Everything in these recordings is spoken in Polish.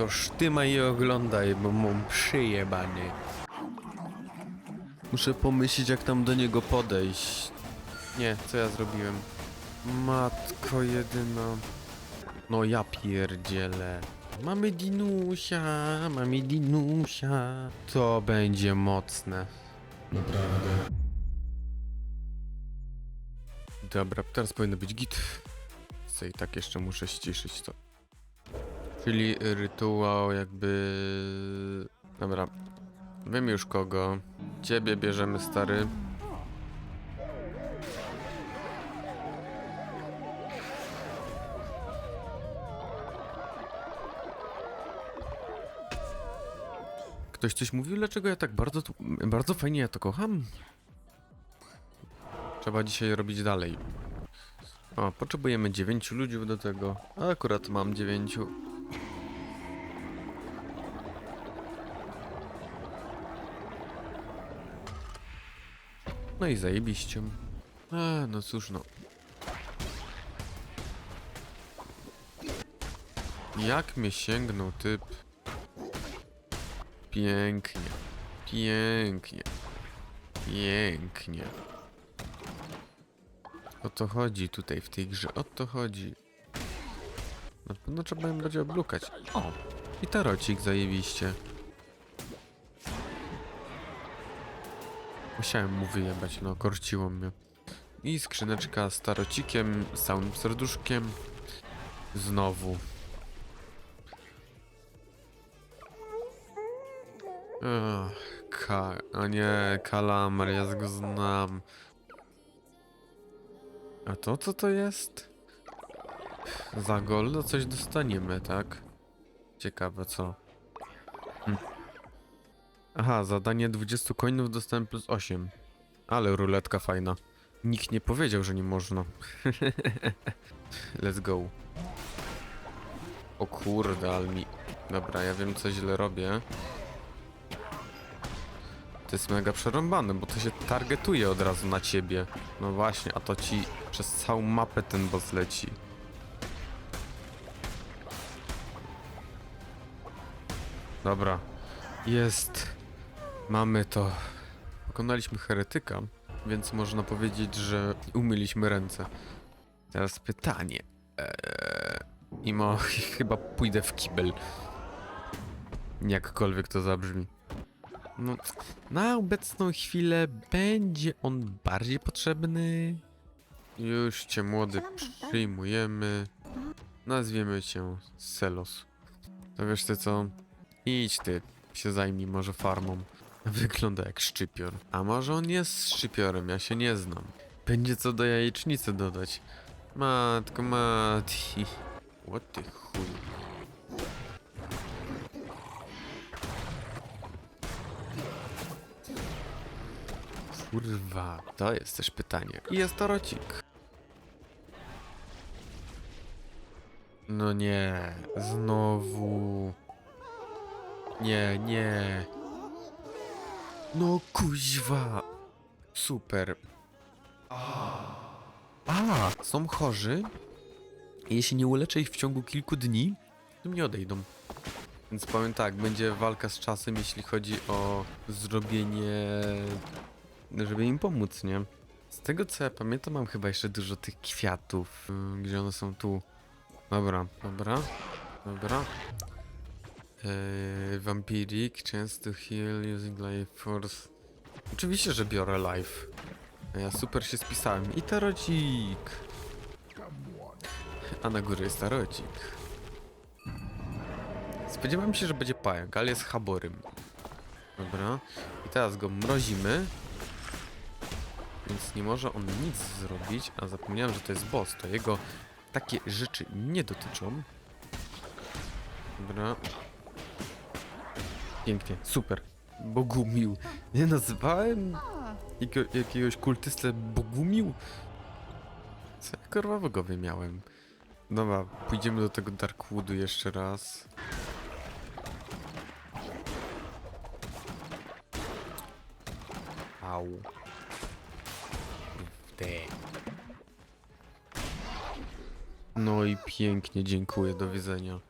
To sztymaj i oglądaj, bo mam przyjebany. Muszę pomyśleć, jak tam do niego podejść. Nie, co ja zrobiłem? Matko jedyna. No ja pierdzielę. Mamy dinusia, mamy dinusia. To będzie mocne. Naprawdę. Dobra, teraz powinno być git. Co i tak jeszcze muszę ściszyć to. Czyli rytuał jakby... Dobra. Wiem już kogo. Ciebie bierzemy, stary. Ktoś coś mówił, dlaczego ja tak bardzo, bardzo fajnie ja to kocham? Trzeba dzisiaj robić dalej. O, potrzebujemy dziewięciu ludzi do tego. A akurat mam dziewięciu. No i zajebiście. A, no cóż no. Jak mnie sięgnął typ? Pięknie. Pięknie. Pięknie. O to chodzi tutaj w tej grze, o to chodzi. Na pewno trzeba im będzie oblukać. O! I tarocik zajebiście. Musiałem mu wyjebać, no korciło mnie. I skrzyneczka z tarocikiem, z całym serduszkiem. Znowu. Ach, ka... A nie, kalamar, ja go znam. A to co to jest? Za goldo coś dostaniemy, tak? Ciekawe co. Hm. Aha, zadanie 20 coinów dostałem plus 8. Ale ruletka fajna. Nikt nie powiedział, że nie można. Let's go. O kurde, ale mi... Dobra, ja wiem co źle robię. To jest mega przerąbane, bo to się targetuje od razu na ciebie. No właśnie, a to ci przez całą mapę ten boss leci. Dobra. Jest. Mamy to. Pokonaliśmy heretyka, więc można powiedzieć, że umyliśmy ręce. Teraz pytanie. Eee, I mo chyba pójdę w kibel. Jakkolwiek to zabrzmi. No, na obecną chwilę będzie on bardziej potrzebny. Już cię młody przyjmujemy. Nazwiemy cię Selos. To wiesz ty co? Idź ty, się zajmij może farmą. Wygląda jak szczypior. A może on jest szczypiorem, ja się nie znam. Będzie co do jajecznicy dodać. Matko, mati. What ty chuj. Kurwa, to jest też pytanie. I jest torocik. No nie, znowu. Nie, nie. No kuźwa. Super. A, są chorzy. Jeśli nie uleczę ich w ciągu kilku dni, to nie odejdą. Więc powiem tak, będzie walka z czasem, jeśli chodzi o zrobienie żeby im pomóc, nie? Z tego co ja pamiętam, mam chyba jeszcze dużo tych kwiatów. Gdzie one są tu? Dobra, dobra, dobra. Yy, Vampirik, chance to heal using life force. Oczywiście, że biorę life. Ja super się spisałem. I tarocik. A na górze jest tarocik. Spodziewałem się, że będzie pająk, ale jest haborym. Dobra. I teraz go mrozimy. Więc nie może on nic zrobić, a zapomniałem, że to jest boss, to jego takie rzeczy nie dotyczą. Dobra. Pięknie, super. Bogumił. Nie nazywałem jakiego, jakiegoś kultystę Bogumił? Co ja głowie miałem? Dobra, pójdziemy do tego Darkwoodu jeszcze raz. Au. No i pięknie, dziękuję, do widzenia.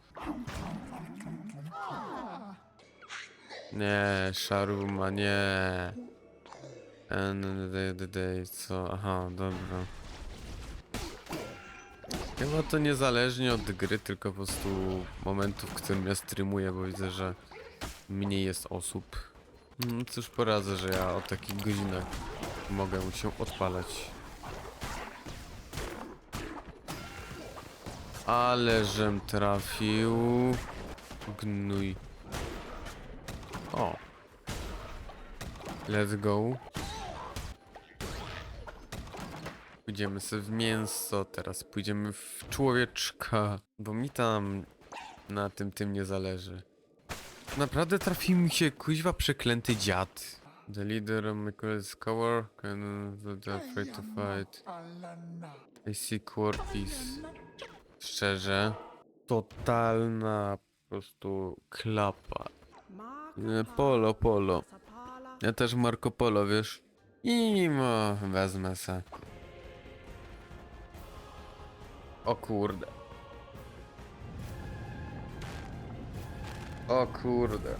Nie, Sharuma, nie. NDD, co? Aha, dobra. Chyba to niezależnie od gry, tylko po prostu momentu, w którym ja streamuję, bo widzę, że mniej jest osób. No cóż poradzę, że ja o takich godzinach mogę się odpalać. Ale żem trafił. Gnój. Let's go. Pójdziemy sobie w mięso, teraz pójdziemy w człowieczka, bo mi tam na tym tym nie zależy. Naprawdę trafił mi się kuźwa przeklęty dziad. The leader of Michael's Cower can the afraid to fight. I see Quarpies. Szczerze, totalna po prostu klapa. E, Polo, polo. Ja też Marco Polo, wiesz? I mo, wezmę se. O kurde. O kurde.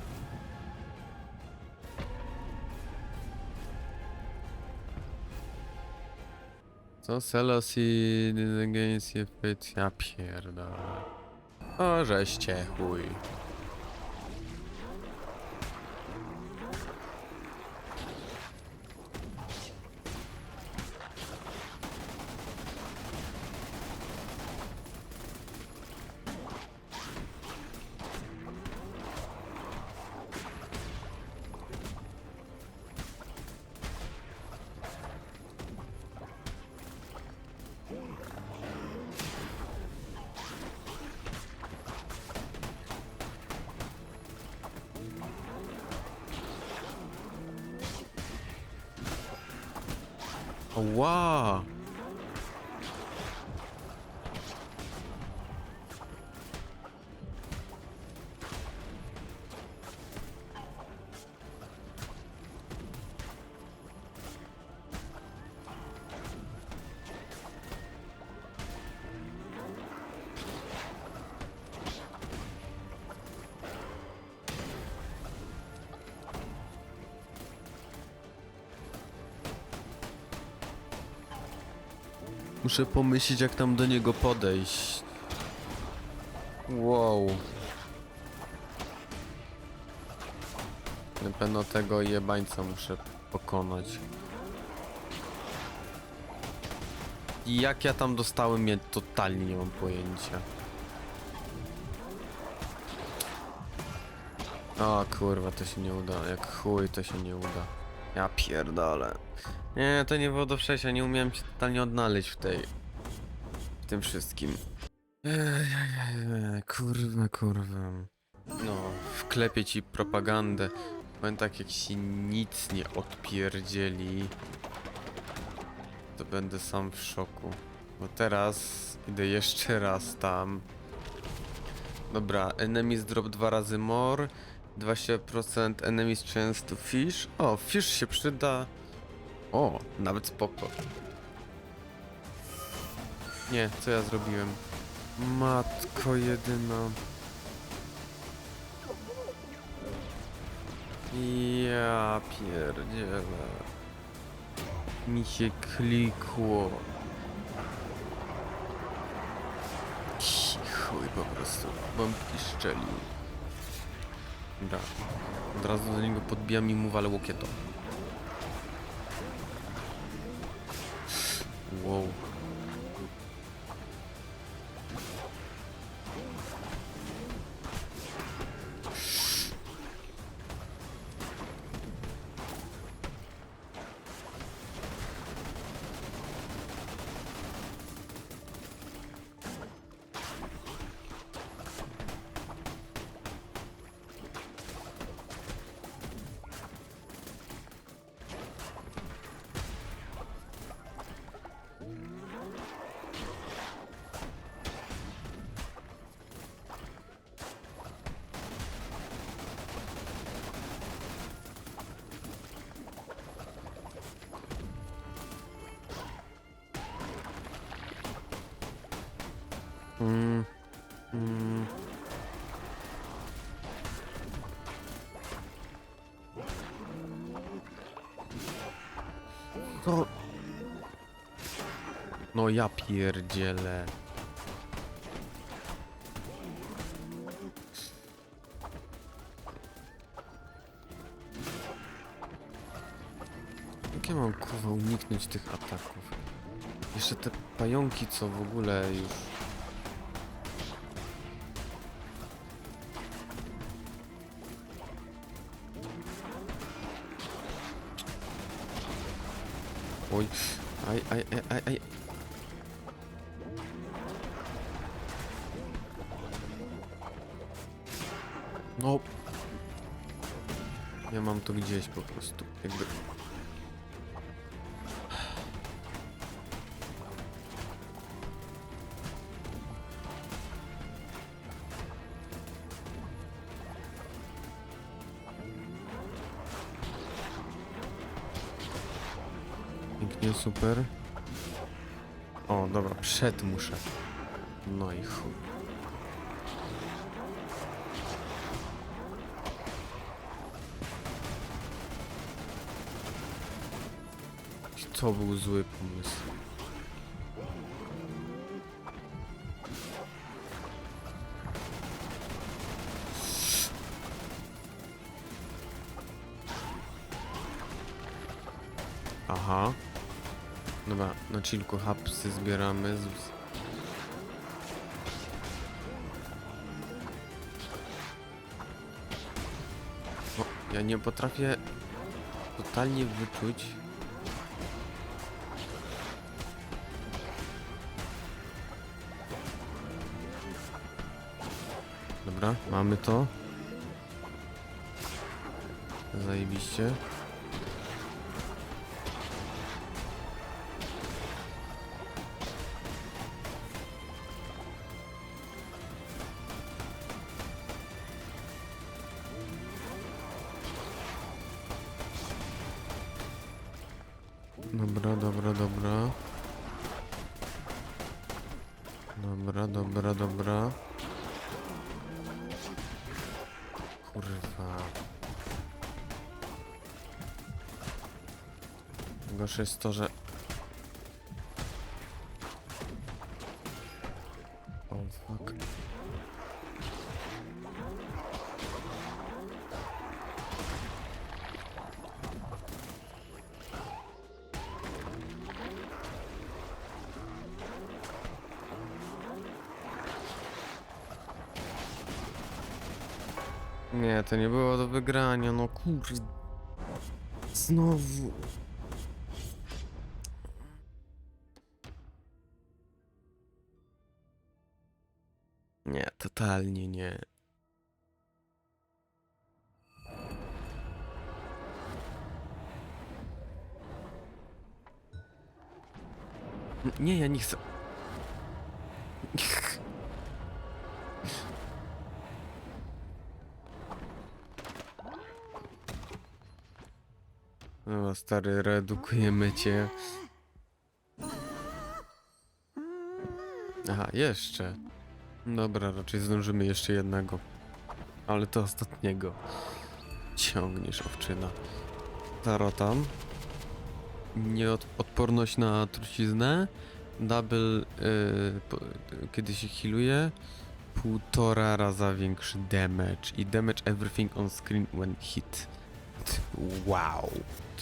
Co Selassie against your fate? Ja pierdolę. O, żeście chuj. Muszę pomyśleć, jak tam do niego podejść. Wow. Na pewno tego jebańca muszę pokonać. I jak ja tam dostałem, ja totalnie nie mam pojęcia. O kurwa, to się nie uda. Jak chuj, to się nie uda. Ja pierdolę. Nie, to nie było do przejścia, nie umiałem się totalnie odnaleźć w tej... w tym wszystkim. Kurwa, kurwa. No, wklepię ci propagandę. Powiem tak, jak się nic nie odpierdzieli, to będę sam w szoku. Bo teraz idę jeszcze raz tam. Dobra, enemies drop dwa razy more. 20% enemies chance to fish. O, fish się przyda. O, nawet spoko. Nie, co ja zrobiłem? Matko jedyna. Ja pierdzielę. Mi się klikło. Chuj po prostu. Bombki szczelił. Dobra. Od razu do niego podbijam i mu walę łokieto. Wow. Mm. Mm. To... No ja pierdzielę. Jak ja mam kurwa uniknąć tych ataków? Jeszcze te pająki, co w ogóle już... Oj, aj, aj, aj, aj. No. Ja mam to gdzieś po prostu, jakby... super. O, dobra, przed muszę. No i chuj. To był zły pomysł. Na chillku hapsy zbieramy. Z... O, ja nie potrafię totalnie wyczuć. Dobra, mamy to. Zajebiście. Gorsze jest to, że... O fuck. Nie, to nie było do wygrania, no kurde. Znowu. Totalnie nie. Nie, ja nie chcę. No stary, redukujemy cię. Aha, jeszcze. Dobra, raczej zdążymy jeszcze jednego. Ale to ostatniego. Ciągniesz owczyna. Tarotam. Nieodporność na truciznę. Double, yy, po, kiedy się healuje. Półtora raza większy damage. I damage everything on screen when hit. Wow.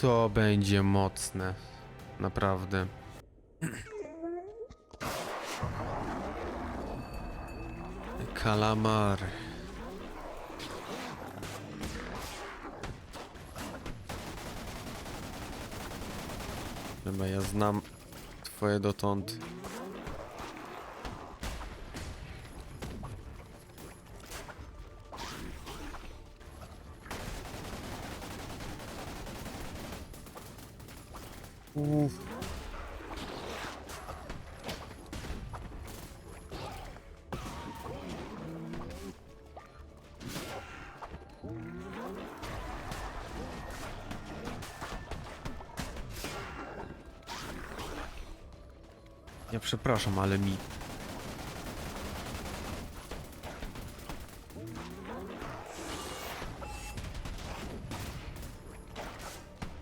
To będzie mocne. Naprawdę. Kalamar. Chyba ja znam twoje dotąd. Uff. Przepraszam, ale mi.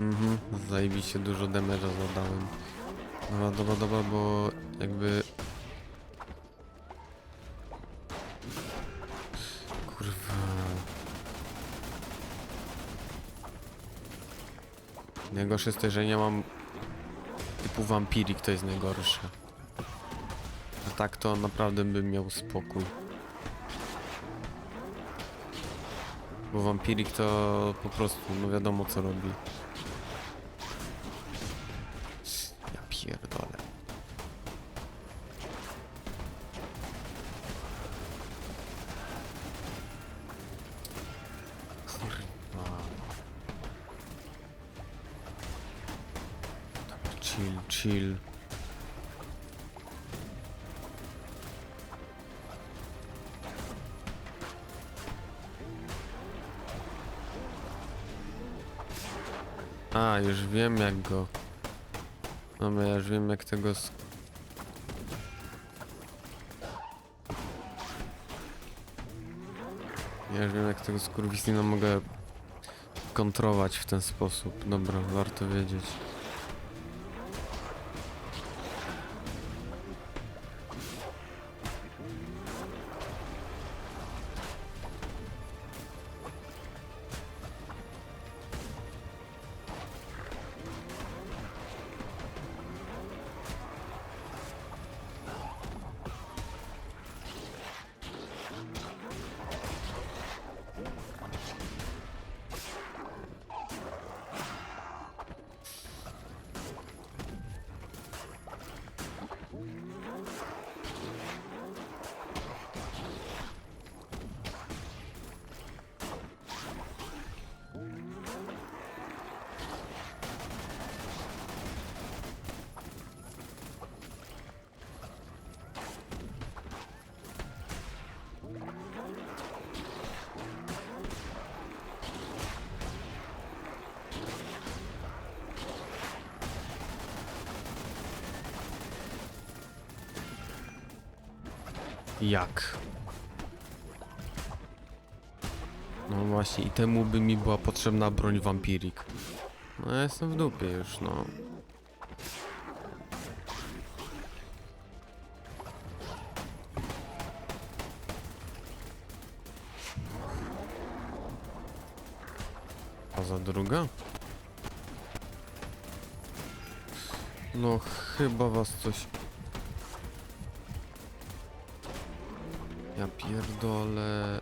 Mhm, zajebiście dużo damage'a zadałem. Dobra, dobra, dobra, bo jakby... Kurwa... Najgorsze jest to, że nie mam typu vampirik, to jest najgorsze. Tak to naprawdę bym miał spokój. Bo vampirik to po prostu, no wiadomo co robi. A, już wiem jak go. Dobra, ja już wiem jak tego sk- Ja już wiem jak tego skurwisina mogę kontrolować w ten sposób. Dobra, warto wiedzieć. Jak? No właśnie, i temu by mi była potrzebna broń vampirik. No ja jestem w dupie już, no. A za druga? No chyba was coś... Ja pierdolę...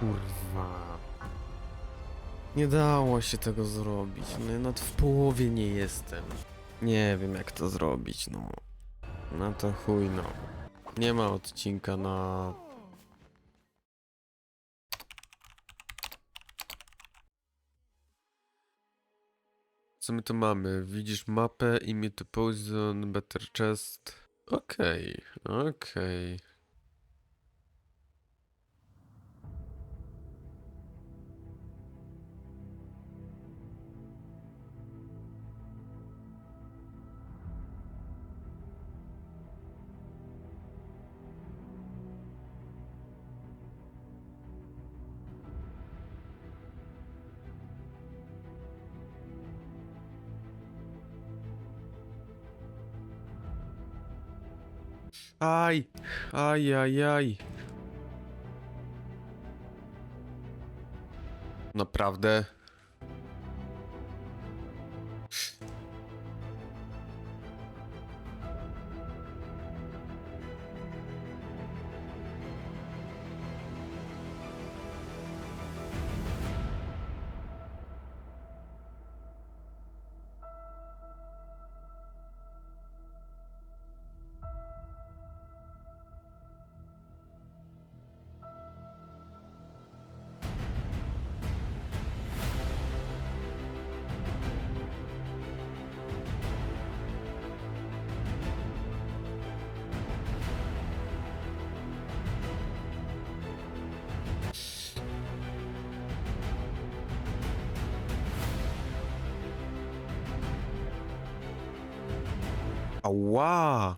Kurwa. Nie dało się tego zrobić. No nawet w połowie nie jestem. Nie wiem jak to zrobić, no. No to chuj, no. Nie ma odcinka na... Co my tu mamy? Widzisz mapę, imię to Poison, Better Chest. Okej, okej. Aj, aj, aj, aj. Naprawdę? Ała!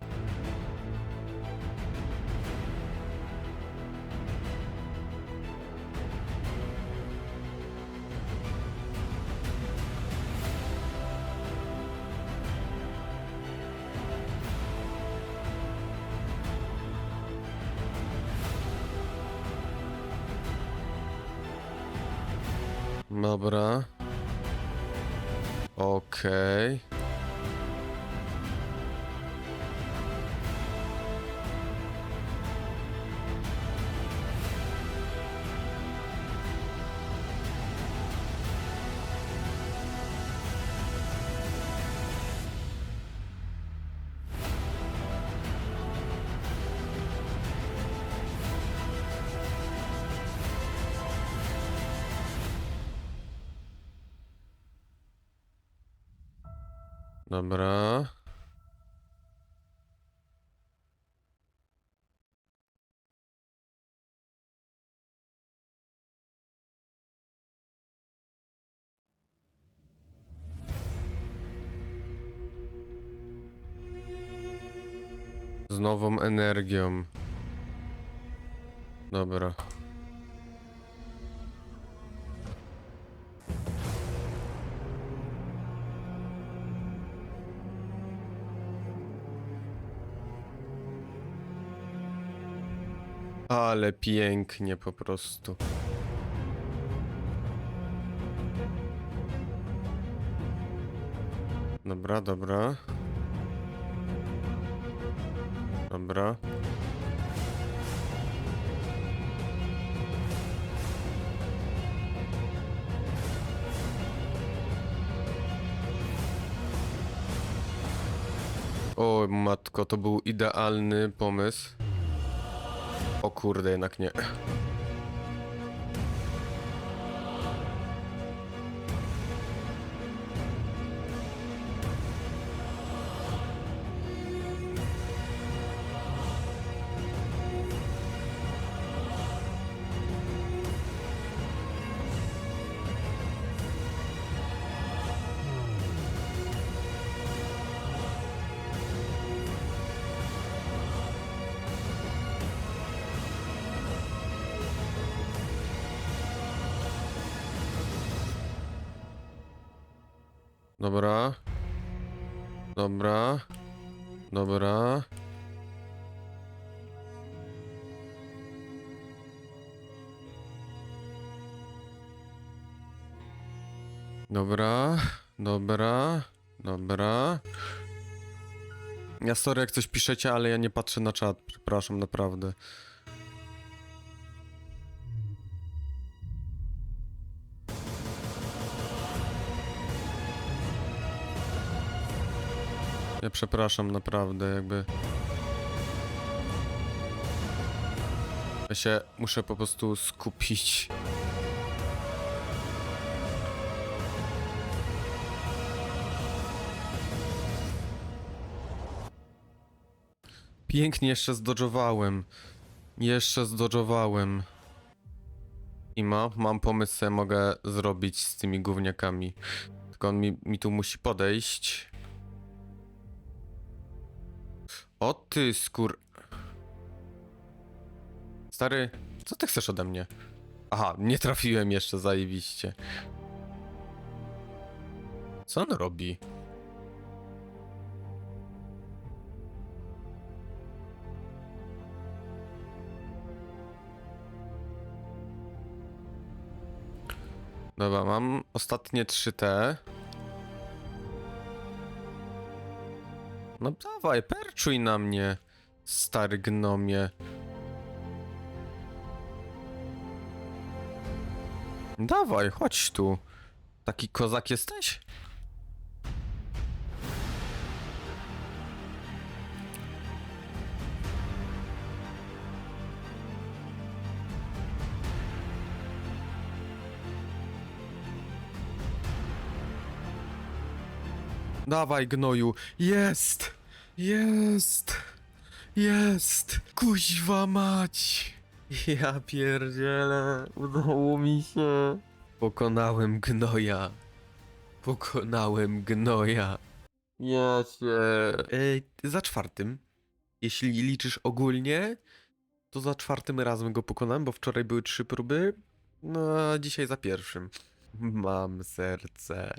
Dobra. Okej. Dobra. Z nową energią. Dobra. Ale pięknie po prostu. Dobra, dobra. Dobra. O matko, to był idealny pomysł. O kurde, jednak nie. Dobra. Dobra. Dobra. Dobra. Dobra. Dobra. Ja sorry jak coś piszecie, ale ja nie patrzę na czat. Przepraszam, naprawdę. Ja przepraszam naprawdę, jakby. Ja się muszę po prostu skupić. Pięknie jeszcze zdodżowałem. Jeszcze zdodżowałem. I ma, mam pomysł, co mogę zrobić z tymi gówniakami. Tylko on mi, mi tu musi podejść. O ty skór... Stary, co ty chcesz ode mnie? Aha, nie trafiłem jeszcze zajebiście. Co on robi? Dobra, mam ostatnie 3T. No dawaj, perczuj na mnie, stary gnomie. Dawaj, chodź tu. Taki kozak jesteś? Dawaj, gnoju. Jest! Jest! Jest! Kuźwa mać! Ja pierdzielę, udało mi się. Pokonałem gnoja. Pokonałem gnoja. Ja się... Ej, za czwartym. Jeśli liczysz ogólnie, to za czwartym razem go pokonałem, bo wczoraj były trzy próby, no a dzisiaj za pierwszym. Mam serce.